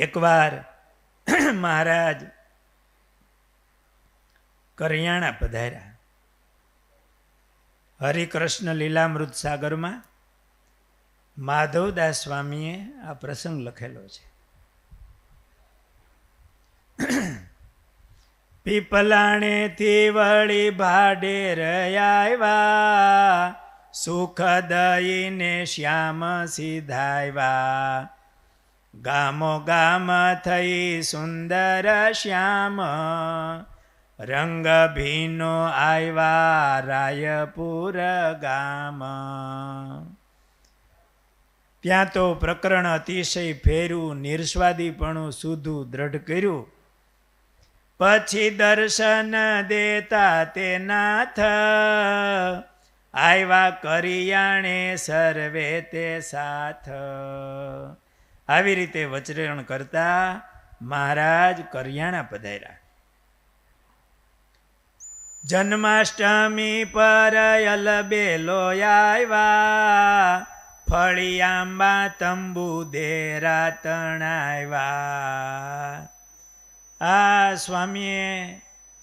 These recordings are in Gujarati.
એકવાર મહારાજ કરિયાણા પધાર્યા. હરિકૃષ્ણ લીલામૃત સાગરમાં માધવદાસ સ્વામીએ આ પ્રસંગ લખેલો છે. પીપલાણેથી વળી ભાડે આવ્યા સુખ દઈને શ્યામ સીધાવ્યા ગામો ગામ થઈ સુંદર શ્યામ. રંગ ભીનો આવ્યા રાયપુર ગામ. ત્યાં તો પ્રકરણ અતિશય ફેર્યું, નિર્સ્વાદીપણું સુધું દ્રઢ કર્યું. પછી દર્શન દેતા તે નાથ. આવ્યા કરિયાણે સર્વે તે સાથ. આવી રીતે વચરણ કરતા મહારાજ કરિયાણા પધાર્યા. જન્માષ્ટમી પર અલબેલો આવ્યા ફળિયાંબા તંબુ દેરા તણાવ્યા આ સ્વામીએ,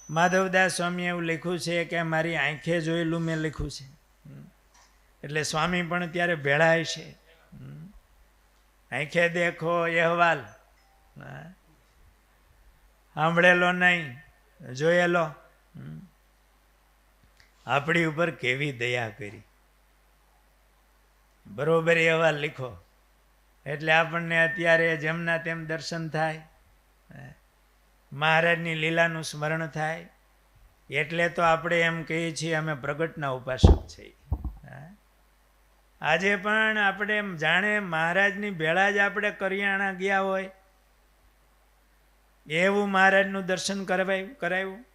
માધવદાસ સ્વામીએ એવું લખ્યું છે કે મારી આંખે જોયેલું મેં લખ્યું છે. એટલે સ્વામી પણ ત્યારે ભેળાય છે. આંખે દેખો અહેવાલ. સાંભળેલો નહીં, જોયેલો. આપણી ઉપર કેવી દયા કરી. બરોબર અહેવાલ લીખો. એટલે આપણને અત્યારે જેમના તેમ દર્શન થાય મહારાજની લીલાનું સ્મરણ થાય, એટલે તો આપણે એમ કહીએ છીએ અમે પ્રગટના ઉપાસક છીએ. આજે પણ આપણે જાણે મહારાજની ભેળા જ આપણે કરિયાણા ગયા હોય. એવું મહારાજનું દર્શન કરવાયું, કરાયું?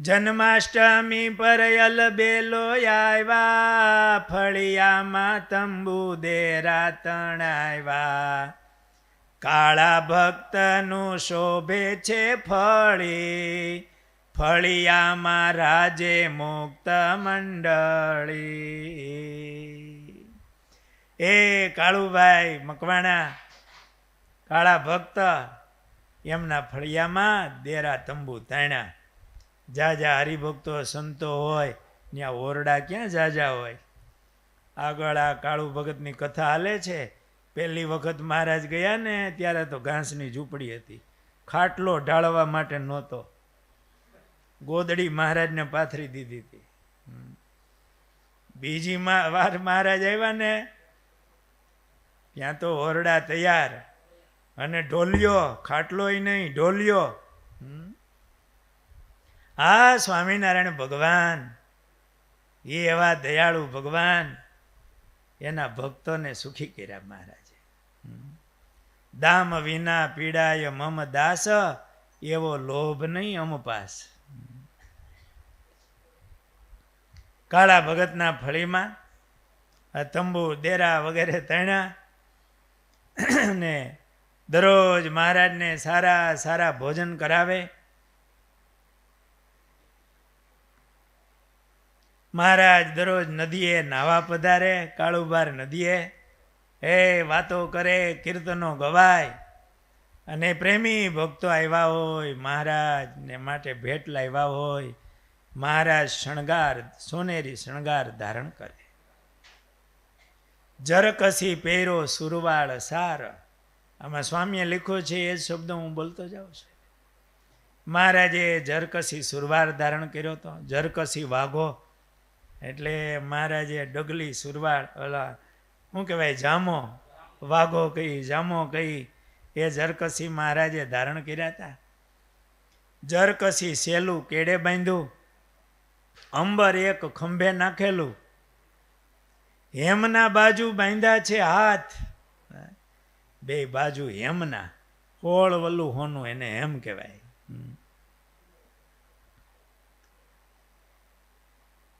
જન્માષ્ટમી પર અલબેલો આવ્યા ફળિયામાં તંબુ દેરા તણાવ્યા કાળા ભક્તનું શોભે છે ફળી ફળિયામાં રાજે મુક્ત મંડળી. એ કાળુભાઈ મકવાણા, કાળા ભક્ત, એમના ફળિયામાં દેરા તંબુ તાણ્યા. જા જા હરિભક્તો સંતો હોય ત્યાં ઓરડા ક્યાં જાજા હોય? આગળ આ કાળુ ભગતની કથા હાલે છે. પહેલી વખત મહારાજ ગયા ને, ત્યારે તો ઘાસની ઝૂંપડી હતી. ખાટલો ઢાળવા માટે નહોતો. ગોદડી મહારાજને પાથરી દીધી હતી. બીજી વાર મહારાજ આવ્યા ને, ત્યાં તો ઓરડા તૈયાર અને ઢોલિયો, ખાટલોય નહીં, ઢોલિયો. હા સ્વામિનારાયણ ભગવાન, એ એવા દયાળુ ભગવાન, એના ભક્તોને સુખી કર્યા મહારાજે. દામ વિના પીડાય મમ દાસ એવો લોભ નહીં અમપાસ કાળા ભગતના ફળીમાં આ તંબુ, દેરા વગેરે તણ્યા ને દરરોજ મહારાજને સારા સારા ભોજન કરાવે. મહારાજ દરરોજ નદીએ નાવા પધારે કાળુબાર નદીએ. એ વાતો કરે, કીર્તનો ગવાય. અને પ્રેમી ભક્તો આવ્યા હોય મહારાજને માટે ભેટ લાવ્યા હોય, મહારાજ શણગાર, સોનેરી શણગાર ધારણ કરે. જરકસી પહેરો સુરવાળ સાર. આમાં સ્વામીએ લખ્યો છે, એ શબ્દ હું બોલતો જાઉં છું. મહારાજે જરકસી સુરવાર ધારણ કર્યો હતો જરકસી વાઘો. એટલે મહારાજે ડગલી સુરવાળ, ઓલા, શું કહેવાય, જામો. વાઘો કહી જામો કહી એ જરકસી મહારાજે ધારણ કર્યા હતા. જરકસી સેલું કેડે બાંધ્યું? અંબર એક ખંભે નાખેલું? હેમના બાજુ બાંધ્યા છે હાથ? બે બાજુ હેમના. હોળ વલ્લું હોનું એને હેમ કહેવાય.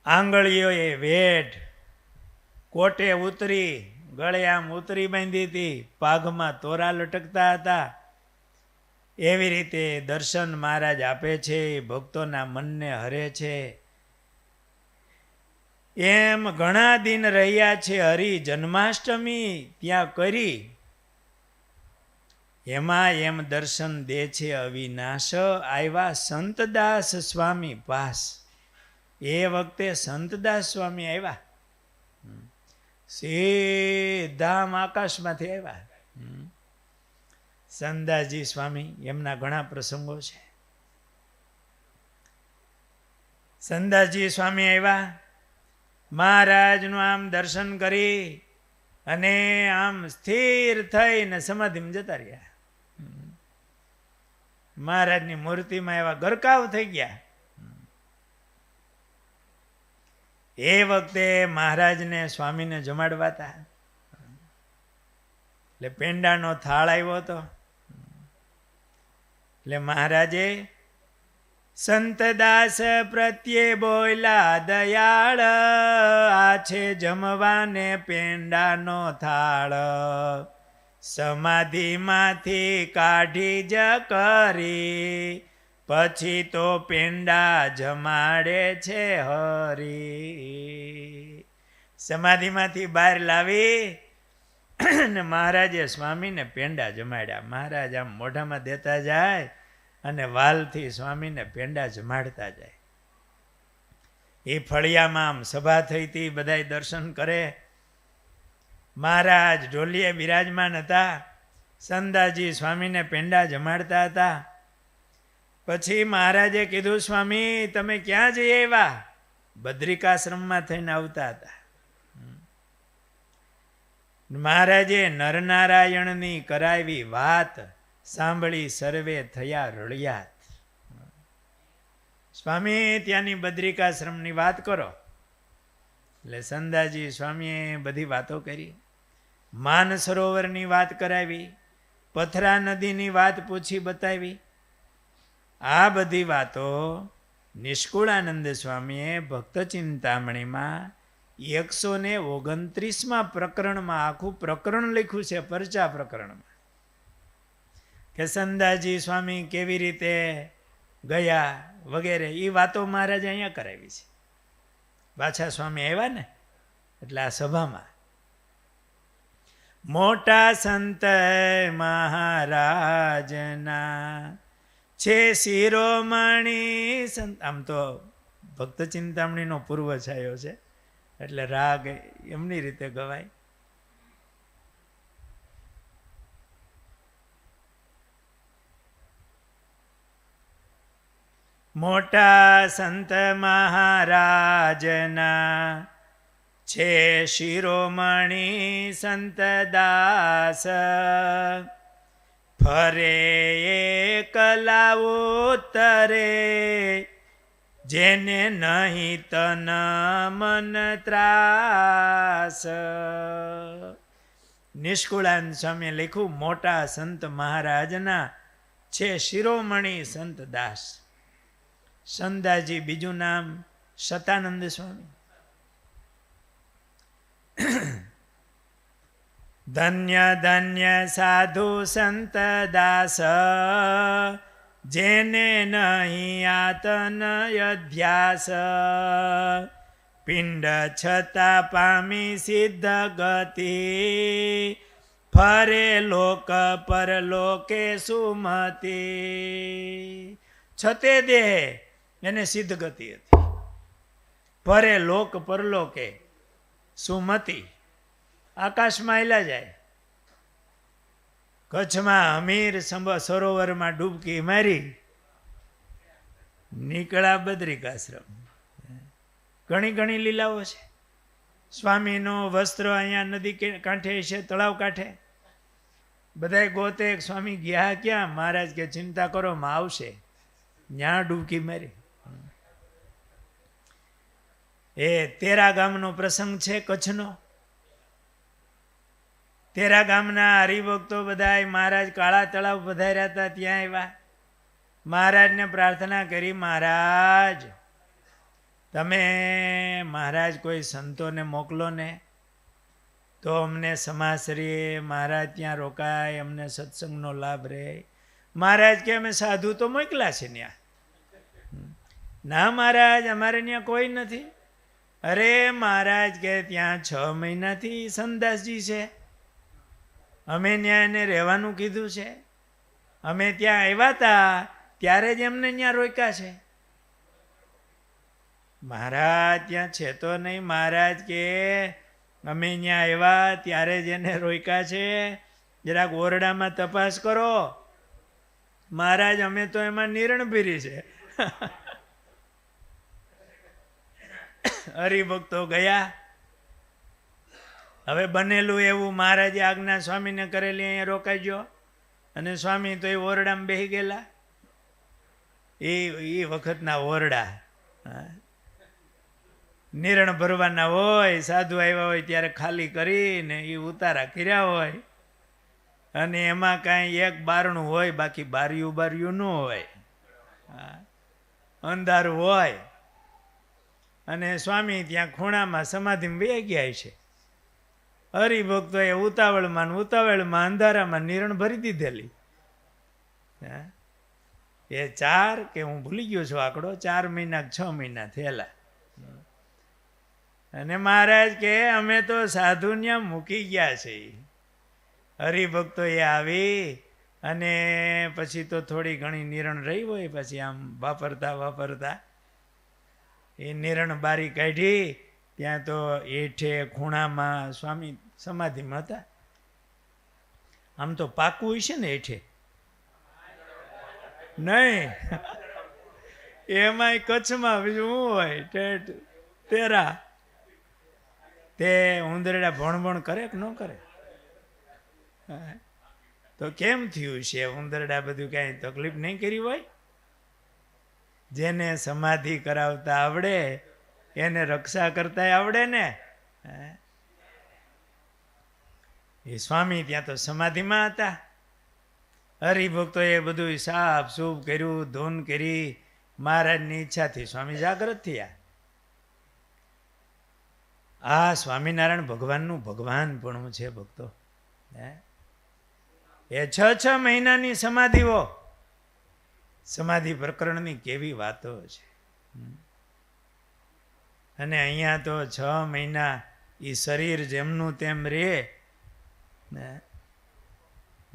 આંગળીઓએ વેઢ, કોટે ઉતરી ગળે આમ ઉતરી બાંધી હતી. પાઘમાં તોરા લટકતા હતા. એવી રીતે દર્શન મહારાજ આપે છે, ભક્તોના મનને હરે છે. એમ ઘણા દિન રહ્યા છે હરિ જન્માષ્ટમી, ત્યાં કરી એમાં એમ દર્શન દે છે અવિનાશ. આવ્યા સંતદાસ સ્વામી પાસ. એ વખતે સંતદાસ સ્વામી આવ્યા. સીધા આકાશમાંથી આવ્યા. હમ. સંદાસજી સ્વામી, એમના ઘણા પ્રસંગો છે. સંદાસજી સ્વામી આવ્યા. મહારાજનું આમ દર્શન કરી અને આમ સ્થિર થઈને સમાધિમાં જતા રહ્યા. મહારાજની મૂર્તિમાં એવા ગરકાવ થઈ ગયા. એ વખતે મહારાજને સ્વામીને જમાડવા હતા એટલે પેંડાનો થાળ આવ્યો હતો. એટલે મહારાજે સંતદાસ પ્રત્યે બોયલા દયાળ, આ છે જમવાને પેંડાનો થાળ. સમાધિમાંથી કાઢી જ કરી પછી તો પેંડા જમાડે છે હરી. સમાધિમાંથી બહાર લાવી અને મહારાજે સ્વામીને પેંડા જમાડ્યા. મહારાજ આમ મોઢામાં દેતા જાય અને વાલથી સ્વામીને પેંડા જમાડતા જાય. એ ફળિયામાં આમ સભા થઈ હતી, બધાય દર્શન કરે. મહારાજ ઢોલીએ બિરાજમાન હતા. સંદાજી સ્વામીને પેંડા જમાડતા હતા. પછી મહારાજે કીધું, સ્વામી, તમે ક્યાં જઈ આવ્યા? બદ્રિકાશ્રમમાં થઈને આવતા હતા. મહારાજે નરનારાયણની કરાવી વાત સાંભળી સર્વે થયા રળિયાત. સ્વામી, ત્યાંની બદ્રિકાશ્રમની વાત કરો. એટલે સંદાજી સ્વામીએ બધી વાતો કરી. માન સરોવરની વાત કરાવી, પથરા નદીની વાત પૂછી બતાવી આ બધી વાતો નિષ્કુળાનંદ સ્વામીએ ભક્ત ચિંતામણીમાં એકસો ને ઓગણત્રીસમાં પ્રકરણમાં આખું પ્રકરણ લખ્યું છે, પરચા પ્રકરણમાં. કે સંદાજી સ્વામી કેવી રીતે ગયા વગેરે એ વાતો મહારાજે અહીંયા કરાવી છે. પાછા સ્વામી આવ્યા ને, એટલે આ સભામાં. મોટા સંત મહારાજના છે શિરોમણી સંત, આમ તો ભક્ત ચિંતામણીનો પૂર્વ છાયો છે. એટલે રાગ એમની રીતે ગવાય. મોટા સંત મહારાજના છે શિરોમણી સંત દાસ. ફરે એકલા ઉતરે જેને નહીં તન મન ત્રાસ. નિષ્કુળાન સ્વામી લખ્યું, મોટા સંત મહારાજના છે શિરોમણી સંત દાસ. સંદાજી, બીજું નામ સતાનંદ સ્વામી. ધન્ય ધન્ય સાધુ સંત દાસ જેને નહીં આતન અધ્યાસ પિંડ છતાં પામી સિદ્ધ ગતિ ફરે લોક પર લોકે સુમતી છતે દેહ એને સિદ્ધ ગતિ હતી ફરે લોક પરલોકે સુમતી આકાશમાં આયલા જાય. કચ્છમાં હમીર સરોવરમાં ડૂબકી મારી. નીકળ્યા બદ્રિકાશ્રમ ઘણી ઘણી લીલાઓ છે. સ્વામીનો વસ્ત્ર અહીંયા નદી કાંઠે છે, તળાવ કાંઠે. બધાય ગોતે, સ્વામી ગયા ક્યાં? મહારાજ કે, ચિંતા કરો, માં આવશે. ન્યા ડૂબકી મારી. એ તેરા ગામનો પ્રસંગ છે કચ્છનો. તેરા ગામના હરિભક્તો બધાય મહારાજ કાળા તળાવ પધાર્યા હતા, ત્યાં આવ્યા. મહારાજને પ્રાર્થના કરી, મહારાજ, તમે મહારાજ કોઈ સંતોને મોકલો ને, તો અમને સમાશ્રીએ મહારાજ ત્યાં રોકાય, અમને સત્સંગનો લાભ રહે મહારાજ કે, અમે સાધુ તો મોકલા છે ત્યાં ના મહારાજ, અમારે ત્યાં કોઈ નથી. અરે મહારાજ કે, ત્યાં છ મહિનાથી સંદાસજી છે. અમે ત્યાં એને રહેવાનું કીધું છે. અમે ત્યાં આવ્યા હતા, ત્યારે જ એમને ત્યાં રોક્યા છે. મહારાજ, ત્યાં છે તો નહીં, મહારાજ કે અમે ત્યાં આવ્યા, ત્યારે જ એને રોક્યા છે. જરાક ઓરડામાં તપાસ કરો. મહારાજ, અમે તો એમાં નિર્ણભીરી છે. હરિભક્તો ગયા. હવે બનેલું એવું મહારાજે આજ્ઞા સ્વામીને કરેલી અહીંયા ગયો અને સ્વામી તો એ ઓરડામાં બેસી ગયેલા. એ એ વખતના ઓરડા. નિરણ ભરવાના હોય, સાધુ આવ્યા હોય ત્યારે ખાલી કરીને એ ઉતારા કર્યા હોય. અને એમાં કાંઈ એક બારણું હોય, બાકી બારિયું બારિયું ન હોય. અંધારું હોય. અને સ્વામી ત્યાં ખૂણામાં સમાધિમાં બે ગયા છે. હરિભક્તોએ ઉતાવળમાં ને ઉતાવળમાં અંધારામાં નિરણ ભરી દીધેલી. એ ચાર કે હું ભૂલી ગયો છું આંકડો, ચાર મહિના છ મહિના થયેલા. અને મહારાજ કે અમે તો સાધુ ત્યાં મૂકી ગયા છે હરિભક્તો એ આવી અને પછી તો થોડી ઘણી નિરણ રહી હોય, પછી આમ વાપરતા વાપરતા એ નિરણ બારી કાઢી ત્યાં તો એઠે ખૂણામાં સ્વામી સમાધિમાં હતા આમ તો પાકું હોય છે ને એઠે નહીં. એમાંય કચ્છમાં શું હોય? ટેટ તેરા. તે ઉંદરડા ભણભણ કરે કે ન કરે. તો કેમ થયું છે? ઉંદરડા બધું કાંઈ તકલીફ નહીં કરી હોય? જેને સમાધિ કરાવતા આવડે એને રક્ષા કરતા આવડે ને. એ સ્વામી ત્યાં તો સમાધિમાં હતા. હરિભક્તોએ બધું સાફ સૂફ કર્યું, ધૂન કરી, મહારાજની ઈચ્છાથી સ્વામી જાગૃત થયા. આ સ્વામિનારાયણ ભગવાનનું ભગવાન પણ છે ભક્તો. એ છ છ મહિનાની સમાધિઓ. સમાધિ પ્રકરણની કેવી વાતો છે. હમ. અને અહીંયા તો છ મહિના એ શરીર જેમનું તેમ રહે ને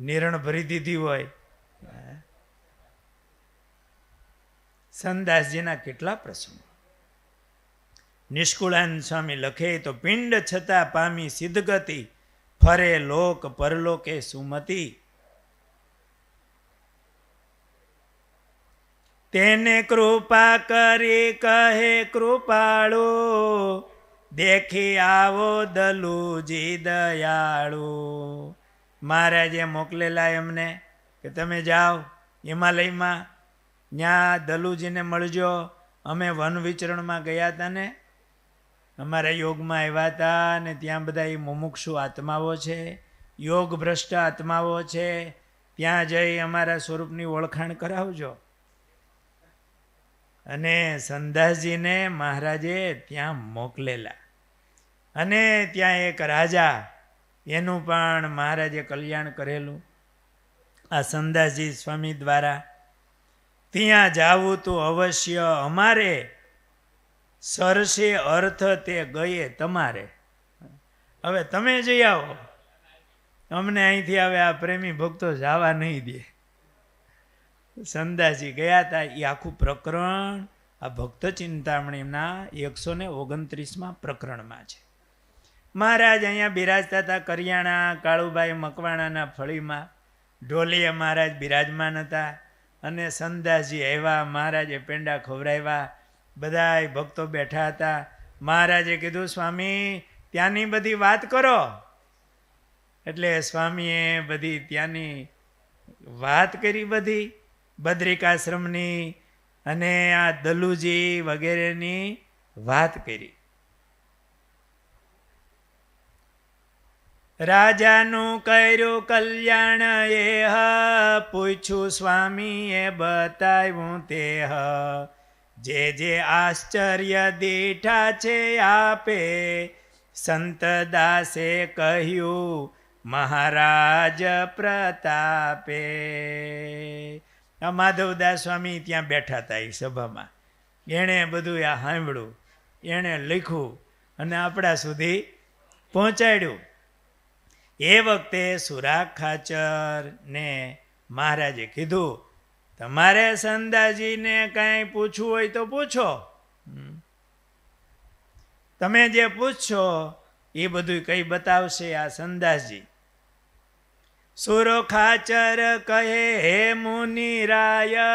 નિરણ ભરી દીધી હોય. સંદાસજીના કેટલા પ્રસંગો. નિષ્કુળાન સ્વામી લખે, તો પિંડ છતાં પામી સિદ્ધગતિ, ફરે લોક પરલોકે સુમતી. તેને કૃપા કરી કહે કૃપાળુ, દેખી આવો દલુજી દયાળુ. મહારાજે મોકલેલા એમને કે, તમે જાઓ હિમાલયમાં ત્યાં દલુજીને મળજો. અમે વન વિચરણમાં ગયા હતા ને, અમારા યોગમાં આવ્યા હતા ને ત્યાં બધા એ મુમુક્ષુ આત્માઓ છે યોગ ભ્રષ્ટ આત્માઓ છે. ત્યાં જઈ અમારા સ્વરૂપની ઓળખાણ કરાવજો. અને સંદાસજીને મહારાજે ત્યાં મોકલેલા. અને ત્યાં એક રાજા, એનું પણ મહારાજે કલ્યાણ કરેલું. આ સંદાસજી સ્વામી દ્વારા, ત્યાં જાવું તો અવશ્ય અમારે. સરસે અર્થ તે ગયે તમારે. હવે તમે જઈ આવો. અમને અહીંથી હવે આ પ્રેમી ભક્તો જવા નહીં દે. સંદાસજી ગયા હતા એ આખું પ્રકરણ, આ ભક્ત ચિંતામણીના એકસો ને ઓગણત્રીસમાં પ્રકરણમાં છે. મહારાજ અહીંયા બિરાજતા હતા કરિયાણા, કાળુભાઈ મકવાણાના ફળીમાં. ઢોલીએ મહારાજ બિરાજમાન હતા અને સંદાસજી આવ્યા, મહારાજે પેંડા ખવડાવ્યા. બધાય ભક્તો બેઠા હતા. મહારાજે કીધું, સ્વામી, ત્યાંની બધી વાત કરો. એટલે સ્વામીએ બધી ત્યાંની વાત કરી બધી. બદ્રિકાશ્રમની અને આ દલુજી વગેરેની વાત કરી. રાજાનું કર્યું કલ્યાણ એ હ, પૂછ્યું સ્વામીએ બતાવ્યું તે હ. જે જે આશ્ચર્ય દીઠા છે આપે, સંત દાસે કહ્યું, મહારાજ પ્રતાપે. આ માધવદાસ સ્વામી ત્યાં બેઠા હતા એ સભામાં. એણે બધું આ સાંભળ્યું. એણે લખ્યું અને આપણા સુધી પહોંચાડ્યું. એ વખતે સુરાખ ખાચર ને મહારાજે કીધું, તમારે સંદાજીને કાંઈ પૂછવું હોય તો પૂછો. તમે જે પૂછશો, એ બધું કંઈ બતાવશે આ સંદાસજી સુરો ખાચર કહે, હે મુનિરાય,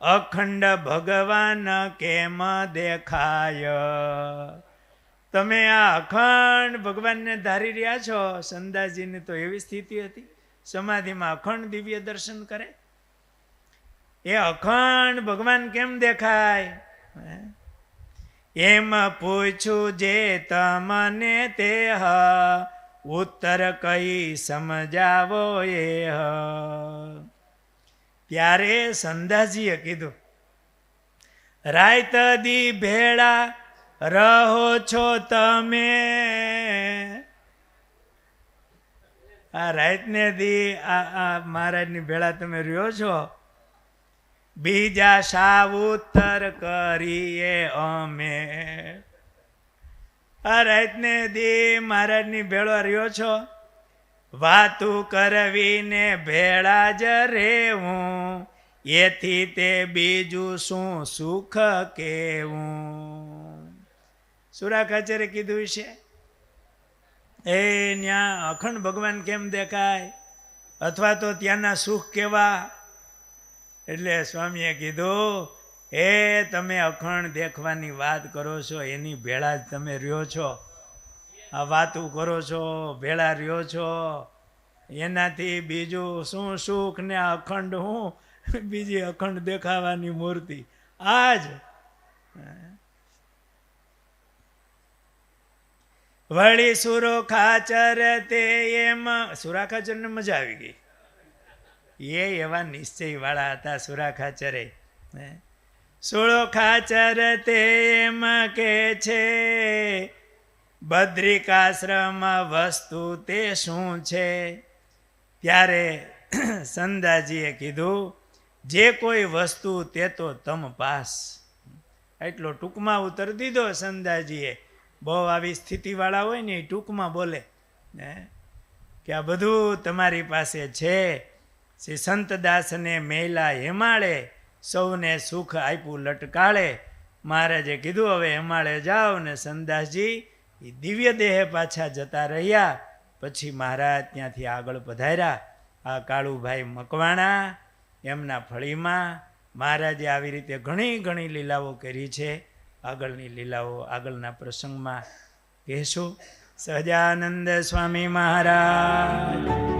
અખંડ ભગવાન કેમ દેખાય? તમે આ અખંડ ભગવાનને ધારી રહ્યા છો? સંદાસજીની તો એવી સ્થિતિ હતી, સમાધિમાં અખંડ દિવ્ય દર્શન કરે. એ અખંડ ભગવાન કેમ દેખાય? એમ પૂછું જે તમને તે હ ઉત્તર કઈ સમજાવો એ? હ ત્યારે સંધાજીએ કીધું, રાયત દી ભેળા રહો છો તમે. આ રાતને દી, આ આ મહારાજની ભેળા તમે રહ્યો છો? બીજા સાવ ઉત્તર કરીએ અમે. આ રાતને દી મહારાજની ભેળો રહ્યો છો? વાતું કરવીને ભેળા જ રેવું એથી તે બીજું શું સુખ કેવું? સુરા કચેરે કીધું છે? એ ત્યાં અખંડ ભગવાન કેમ દેખાય? અથવા તો ત્યાંના સુખ કેવા? એટલે સ્વામીએ કીધું એ તમે અખંડ દેખવાની વાત કરો છો, એની ભેળા જ તમે રહ્યો છો. આ વાતું કરો છો, ભેળા રહ્યો છો. એનાથી બીજું શું સુખ ને અખંડ હું? બીજી અખંડ દેખાવાની મૂર્તિ. આજ. વળી સુરો ખાચર તે એમ. સુરાખાચરને મજા આવી ગઈ. એ એવા નિશ્ચય વાળા હતા સુરાખાચરે હે. સુળો ખાચર તેમ કે છે? બદ્રિકાશ્રમ વસ્તુ તે શું છે? ત્યારે સંદાજીએ કીધું, જે કોઈ વસ્તુ તે તો તમ પાસ. એટલો ટૂંકમાં ઉતર દીધો સંદાજીએ. બહુ આવી સ્થિતિવાળા હોય ને એ ટૂંકમાં બોલે કે આ બધું તમારી પાસે છે? શ્રી સંતદાસને મેલા હેમાળે સૌને સુખ આપ્યું, લટકાળે. મહારાજે કીધું, હવે હેમાળે જાઓ ને સંદાસજી એ દિવ્ય દેહે પાછા જતા રહ્યા. પછી મહારાજ ત્યાંથી આગળ પધાર્યા. આ કાળુભાઈ મકવાણા, એમના ફળીમાં મહારાજે આવી રીતે ઘણી ઘણી લીલાઓ કરી છે. આગળની લીલાઓ આગળના પ્રસંગમાં કહેશું. સહજાનંદ સ્વામી મહારાજ